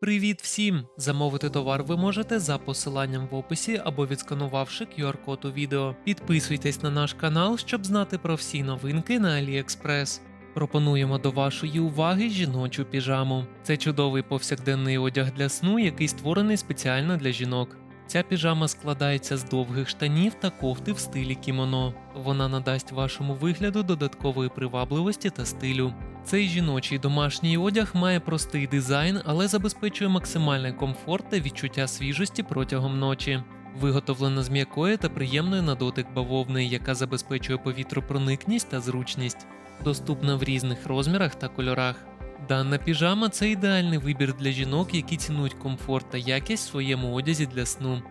Привіт всім! Замовити товар ви можете за посиланням в описі або відсканувавши QR-код у відео. Підписуйтесь на наш канал, щоб знати про всі новинки на AliExpress. Пропонуємо до вашої уваги жіночу піжаму. Це чудовий повсякденний одяг для сну, який створений спеціально для жінок. Ця піжама складається з довгих штанів та кофти в стилі кімоно. Вона надасть вашому вигляду додаткової привабливості та стилю. Цей жіночий домашній одяг має простий дизайн, але забезпечує максимальний комфорт та відчуття свіжості протягом ночі. Виготовлена з м'якої та приємної на дотик бавовни, яка забезпечує повітропроникність та зручність. Доступна в різних розмірах та кольорах. Дана піжама це ідеальний вибір для жінок, які цінують комфорт та якість в своєму одязі для сну.